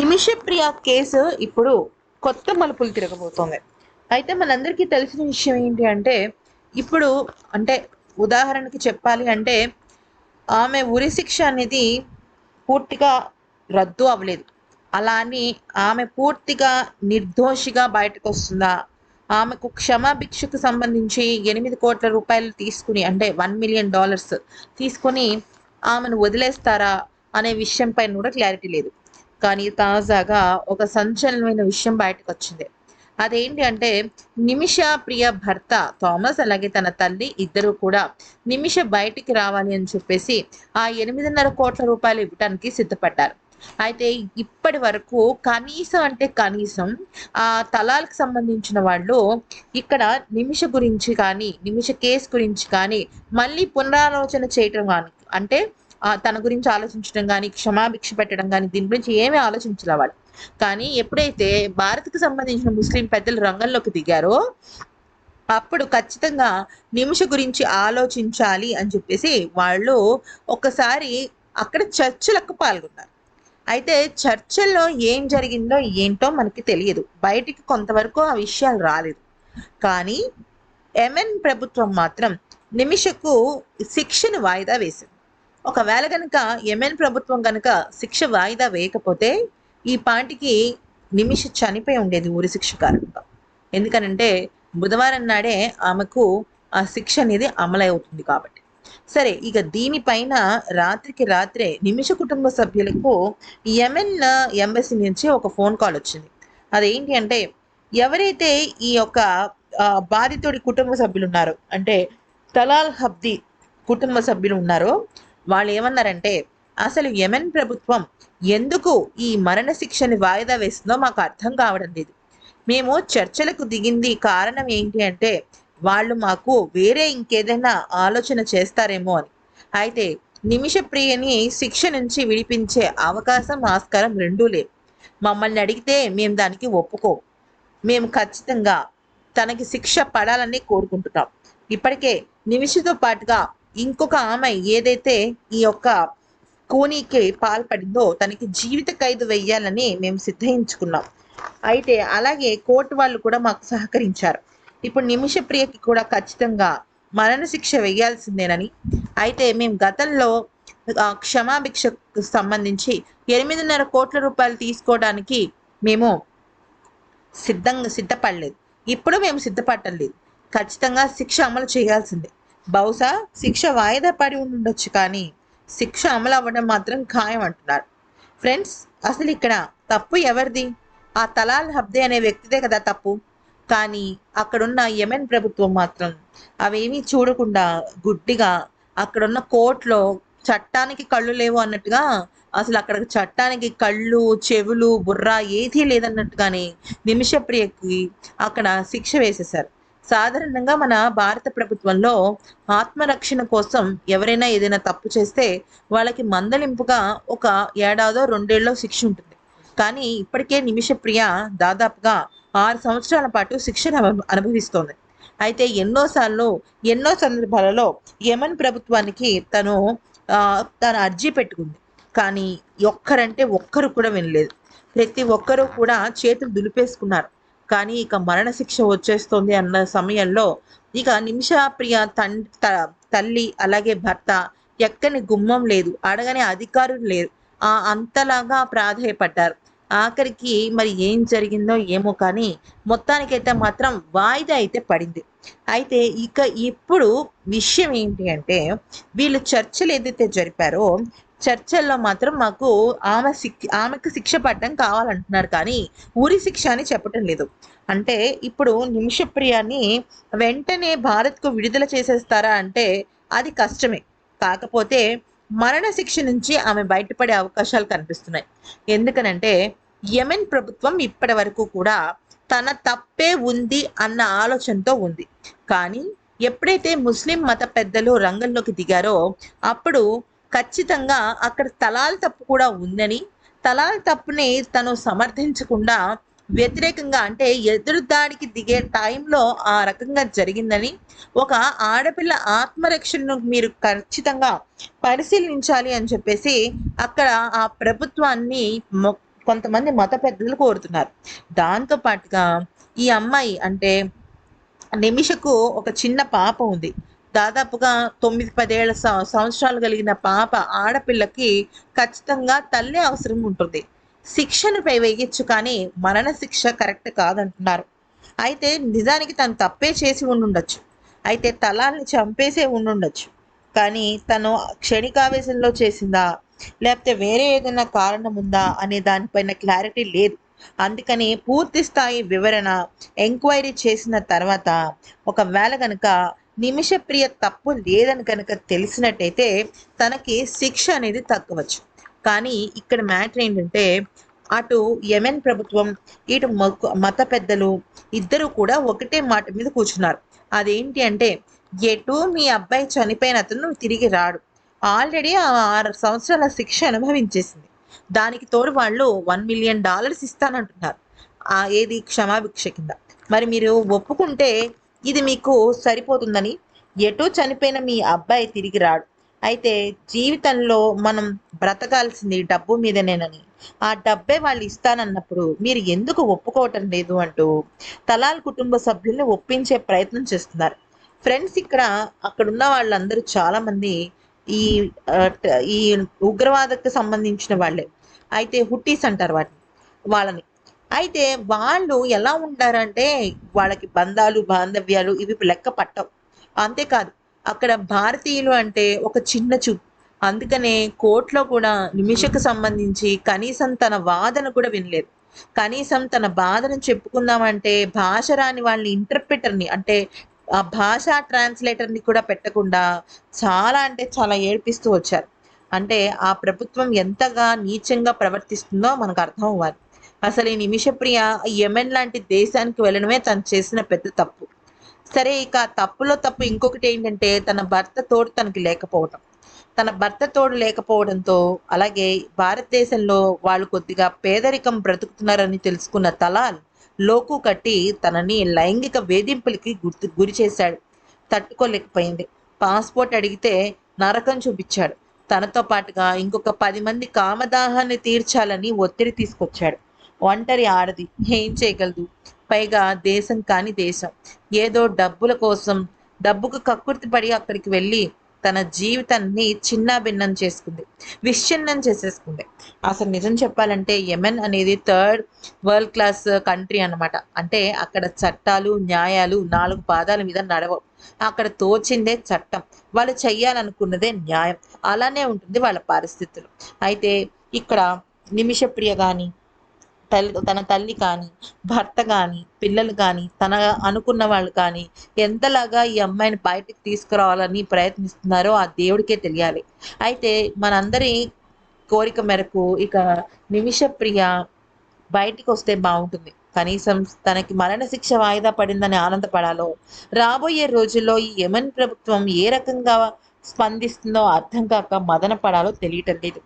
Nimishapriya case ఇప్పుడు కొత్త మలుపులు తిరగబోతోంది. అయితే మనందరికీ తెలిసిన విషయం ఏంటి అంటే ఇప్పుడు అంటే ఉదాహరణకి చెప్పాలి అంటే ఆమె ఉరి శిక్ష అనేది పూర్తిగా రద్దు అవ్వలేదు. అలా అని ఆమె పూర్తిగా నిర్దోషిగా బయటకు వస్తుందా? ఆమెకు క్షమాభిక్షకు సంబంధించి ఎనిమిది కోట్ల రూపాయలు తీసుకుని అంటే వన్ మిలియన్ డాలర్స్ తీసుకొని ఆమెను వదిలేస్తారా అనే విషయంపై కూడా క్లారిటీ లేదు. కానీ తాజాగా ఒక సంచలనమైన విషయం బయటకు వచ్చింది అదేంటి అంటే నిమిష ప్రియ భర్త థామస్ అలాగే తన తల్లి ఇద్దరు కూడా నిమిష బయటికి రావాలి అని చెప్పేసి ఆ ఎనిమిదిన్నర కోట్ల రూపాయలు ఇవ్వడానికి సిద్ధపడ్డారు. అయితే ఇప్పటి వరకు కనీసం అంటే కనీసం ఆ తలాలకు సంబంధించిన వాళ్ళు ఇక్కడ నిమిష గురించి కానీ నిమిష కేసు గురించి కానీ మళ్ళీ పునరాలోచన చేయటం కానీ అంటే తన గురించి ఆలోచించడం కానీ క్షమాభిక్ష పెట్టడం కానీ దీని గురించి ఏమీ ఆలోచించలే వాళ్ళు. కానీ ఎప్పుడైతే భారత్కు సంబంధించిన ముస్లిం పెద్దలు రంగంలోకి దిగారో అప్పుడు ఖచ్చితంగా నిమిష గురించి ఆలోచించాలి అని చెప్పేసి వాళ్ళు ఒకసారి అక్కడ చర్చలకు పాల్గొన్నారు. అయితే చర్చల్లో ఏం జరిగిందో ఏంటో మనకి తెలియదు. బయటికి కొంతవరకు ఆ విషయాలు రాలేదు. కానీ ఎంఎన్ ప్రభుత్వం మాత్రం నిమిషకు శిక్షను వాయిదా వేసింది. ఒకవేళ కనుక ఎంఎన్ ప్రభుత్వం కనుక శిక్ష వాయిదా వేయకపోతే ఈ పాటికి నిమిష చనిపోయి ఉండేది ఊరి శిక్ష కారణంగా ఎందుకనంటే బుధవారం నాడే ఆమెకు ఆ శిక్ష అనేది అమలవుతుంది కాబట్టి. సరే ఇక దీనిపైన రాత్రికి రాత్రే నిమిష కుటుంబ సభ్యులకు యెమెన్ ఎంబసీ నుంచి ఒక ఫోన్ కాల్ వచ్చింది. అదేంటి అంటే ఎవరైతే ఈ యొక్క బాధితుడి కుటుంబ సభ్యులు ఉన్నారో అంటే తలాల్ హబ్ది కుటుంబ సభ్యులు ఉన్నారో వాళ్ళు ఏమన్నారంటే అసలు యెమెన్ ప్రభుత్వం ఎందుకు ఈ మరణశిక్షని వాయిదా వేస్తుందో మాకు అర్థం కావడం లేదు. మేము చర్చలకు దిగింది కారణం ఏంటి అంటే వాళ్ళు మాకు వేరే ఇంకేదైనా ఆలోచన చేస్తారేమో అని. అయితే నిమిషప్రియని శిక్ష నుంచి విడిపించే అవకాశం ఆస్కారం రెండూ లేవు. మమ్మల్ని అడిగితే మేము దానికి ఒప్పుకో. మేము ఖచ్చితంగా తనకి శిక్ష పడాలని కోరుకుంటున్నాం. ఇప్పటికే నిమిషతో పాటుగా ఇంకొక ఆమె ఏదైతే ఈ యొక్క కూనీకి పాల్పడిందో తనకి జీవిత ఖైదు వెయ్యాలని మేము సిద్ధయించుకున్నాం. అయితే అలాగే కోర్టు వాళ్ళు కూడా మాకు సహకరించారు. ఇప్పుడు నిమిష ప్రియకి కూడా ఖచ్చితంగా మరణ శిక్ష వేయాల్సిందేనని అయితే మేము గతంలో క్షమాభిక్షకు సంబంధించి ఎనిమిదిన్నర కోట్ల రూపాయలు తీసుకోవడానికి మేము సిద్ధంగా సిద్ధపడలేదు. ఇప్పుడు మేము సిద్ధపడటం లేదు. ఖచ్చితంగా శిక్ష అమలు చేయాల్సిందే. బహుశా శిక్ష వాయిదా పడి ఉండొచ్చు కానీ శిక్ష అమలు అవ్వడం మాత్రం ఖాయం అంటున్నారు. ఫ్రెండ్స్ అసలు ఇక్కడ తప్పు ఎవరిది? ఆ తలాల్ హబ్దే అనే వ్యక్తిదే కదా తప్పు. కానీ అక్కడున్న యెమెన్ ప్రభుత్వం మాత్రం అవేమీ చూడకుండా గుడ్డిగా అక్కడున్న కోర్టులో చట్టానికి కళ్ళు లేవు అన్నట్టుగా అసలు అక్కడ చట్టానికి కళ్ళు చెవులు బుర్ర ఏదీ లేదన్నట్టుగానే నిమిషప్రియకి అక్కడ శిక్ష వేసేశారు. సాధారణంగా మన భారత ప్రభుత్వంలో ఆత్మరక్షణ కోసం ఎవరైనా ఏదైనా తప్పు చేస్తే వాళ్ళకి మందలింపుగా ఒక ఏడాదో రెండేళ్ళలో శిక్ష ఉంటుంది. కానీ ఇప్పటికే నిమిషప్రియ దాదాపుగా ఆరు సంవత్సరాల పాటు శిక్షను అనుభవిస్తోంది. అయితే ఎన్నోసార్లు ఎన్నో సందర్భాలలో యమన్ ప్రభుత్వానికి తను ఆ, తన అర్జీ పెట్టుకుంది. కానీ ఒక్కరంటే ఒక్కరు కూడా వినలేదు. ప్రతి ఒక్కరూ కూడా చేతులు దులిపేసుకున్నారు. కానీ ఇక మరణశిక్ష వచ్చేస్తుంది అన్న సమయంలో ఇక నిమిషాప్రియ తన్ త- తల్లి అలాగే భర్త ఎక్కని గుమ్మం లేదు అడగని అధికారులు లేరు ఆ అంతలాగా ప్రాధాయపడ్డారు. ఆఖరికి మరి ఏం జరిగిందో ఏమో కానీ మొత్తానికైతే మాత్రం వాయిదా అయితే పడింది. అయితే ఇక ఇప్పుడు విషయం ఏంటి అంటే వీళ్ళు చర్చలు ఏదైతే జరిపారో చర్చల్లో మాత్రం మాకు ఆమె శిక్ష ఆమెకు శిక్ష పడడం కావాలంటున్నారు కానీ ఉరి శిక్ష అని చెప్పటం లేదు. అంటే ఇప్పుడు నిమిషప్రియాన్ని వెంటనే భారత్కు విడుదల చేసేస్తారా అంటే అది కష్టమే. కాకపోతే మరణ శిక్ష నుంచి ఆమె బయటపడే అవకాశాలు కనిపిస్తున్నాయి. ఎందుకనంటే యెమెన్ ప్రభుత్వం ఇప్పటి వరకు కూడా తన తప్పే ఉంది అన్న ఆలోచనతో ఉంది. కానీ ఎప్పుడైతే ముస్లిం మత పెద్దలు రంగంలోకి దిగారో అప్పుడు ఖచ్చితంగా అక్కడ తలాల తప్పు కూడా ఉందని తలాల తప్పుని తను సమర్థించకుండా వ్యతిరేకంగా అంటే ఎదురుదాడికి దిగే టైంలో ఆ రకంగా జరిగిందని ఒక ఆడపిల్ల ఆత్మరక్షణను మీరు ఖచ్చితంగా పరిశీలించాలి అని చెప్పేసి అక్కడ ఆ ప్రభుత్వాన్ని కొంతమంది మత పెద్దలు కోరుతున్నారు. దాంతో పాటుగా ఈ అమ్మాయి అంటే నిమిషకు ఒక చిన్న పాప ఉంది. దాదాపుగా తొమ్మిది పదేళ్ళ సంవత్సరాలు కలిగిన పాప ఆడపిల్లకి ఖచ్చితంగా తల్లి అవసరం ఉంటుంది. శిక్షను పై వేయచ్చు కానీ మరణ శిక్ష కరెక్ట్ కాదంటున్నారు. అయితే నిజానికి తను తప్పే చేసి ఉండుండొచ్చు. అయితే తలాల్ని చంపేసే ఉండుండొచ్చు. కానీ తను క్షణికావేశంలో చేసిందా? లేకపోతే వేరే ఏదైనా కారణం ఉందా అనే దానిపైన క్లారిటీ లేదు. అందుకని పూర్తి స్థాయి వివరణ ఎంక్వైరీ చేసిన తర్వాత ఒకవేళ కనుక నిమిషప్రియ తప్పు లేదని కనుక తెలిసినట్టయితే తనకి శిక్ష అనేది తగ్గవచ్చు. కానీ ఇక్కడ మ్యాటర్ ఏంటంటే అటు యెమెన్ ప్రభుత్వం ఇటు మత పెద్దలు ఇద్దరు కూడా ఒకటే మాట మీద కూర్చున్నారు. అదేంటి అంటే ఎటు మీ అబ్బాయి చనిపోయిన అతను తిరిగి రాడు. ఆల్రెడీ ఆరు సంవత్సరాల శిక్ష అనుభవించేసింది. దానికి తోడు వాళ్ళు వన్ మిలియన్ డాలర్స్ ఇస్తానంటున్నారు. ఏది క్షమాభిక్ష కింద. మరి మీరు ఒప్పుకుంటే ఇది మీకు సరిపోతుందని. ఎటు చనిపోయిన మీ అబ్బాయి తిరిగి రాడు. అయితే జీవితంలో మనం బ్రతకాల్సింది డబ్బు మీదనేనని. ఆ డబ్బే వాళ్ళు ఇస్తానన్నప్పుడు మీరు ఎందుకు ఒప్పుకోవటం లేదు అంటూ తలాల్ కుటుంబ సభ్యుల్ని ఒప్పించే ప్రయత్నం చేస్తున్నారు. ఫ్రెండ్స్ ఇక్కడ అక్కడ ఉన్న వాళ్ళందరూ చాలా మంది ఈ ఈ ఉగ్రవాదకు సంబంధించిన వాళ్ళే. అయితే హుట్టీస్ అంటారు వాటిని. వాళ్ళని. అయితే వాళ్ళు ఎలా ఉంటారంటే వాళ్ళకి బంధాలు బాంధవ్యాలు ఇవి లెక్క పట్టవు. అంతేకాదు అక్కడ భారతీయులు అంటే ఒక చిన్న చూపు. అందుకనే కోర్టులో కూడా నిమిషకు సంబంధించి కనీసం తన వాదన కూడా వినలేదు. కనీసం తన బాధను చెప్పుకుందామంటే భాష రాని వాళ్ళని ఇంటర్ప్రిటర్ని అంటే ఆ భాషా ట్రాన్స్లేటర్ని కూడా పెట్టకుండా చాలా అంటే చాలా ఏడ్పిస్తూ వచ్చారు. అంటే ఆ ప్రభుత్వం ఎంతగా నీచంగా ప్రవర్తిస్తుందో మనకు అర్థం అవ్వాలి. అసలు ఈ నిమిషప్రియ యెమెన్ లాంటి దేశానికి వెళ్ళడమే తను చేసిన పెద్ద తప్పు. సరే ఇక తప్పులో తప్పు ఇంకొకటి ఏంటంటే తన భర్త తోడు తనకి లేకపోవడం తన భర్త తోడు లేకపోవడంతో అలాగే భారతదేశంలో వాళ్ళు కొద్దిగా పేదరికం బ్రతుకుతున్నారని తెలుసుకున్న తలాల్ లోకు కట్టి తనని లైంగిక వేధింపులకి గుర్తు గురి చేశాడు. తట్టుకోలేకపోయింది. పాస్పోర్ట్ అడిగితే నరకం చూపించాడు. తనతో పాటుగా ఇంకొక పది మంది కామదాహాన్ని తీర్చాలని ఒత్తిడి తీసుకొచ్చాడు. ఒంటరి ఆడది. ఏం చేయగలదు? పైగా దేశం కాని దేశం. ఏదో డబ్బుల కోసం డబ్బుకు కక్కుర్తి పడి అక్కడికి వెళ్ళి తన జీవితాన్ని చిన్నాభిన్నం చేసుకుంది. విచ్ఛిన్నం చేసేసుకుంది. అసలు నిజం చెప్పాలంటే యెమెన్ అనేది థర్డ్ వరల్డ్ క్లాస్ కంట్రీ అన్నమాట. అంటే అక్కడ చట్టాలు న్యాయాలు నాలుగు పాదాల మీద నడవవు. అక్కడ తోచిందే చట్టం. వాళ్ళు చెయ్యాలనుకున్నదే న్యాయం. అలానే ఉంటుంది వాళ్ళ పరిస్థితులు. అయితే ఇక్కడ నిమిషప్రియ కానీ తల్లి తన తల్లి కానీ భర్త కానీ పిల్లలు కానీ తన అనుకున్న వాళ్ళు కానీ ఎంతలాగా ఈ అమ్మాయిని బయటకు తీసుకురావాలని ప్రయత్నిస్తున్నారో ఆ దేవుడికే తెలియాలి. అయితే మనందరి కోరిక మేరకు ఇక నిమిషప్రియ బయటికి వస్తే బాగుంటుంది. కనీసం తనకి మరణశిక్ష వాయిదా పడిందని ఆనందపడాలో రాబోయే రోజుల్లో ఈ యమన్ ప్రభుత్వం ఏ రకంగా స్పందిస్తుందో అర్థం కాక మదన పడాలో తెలియటం లేదు.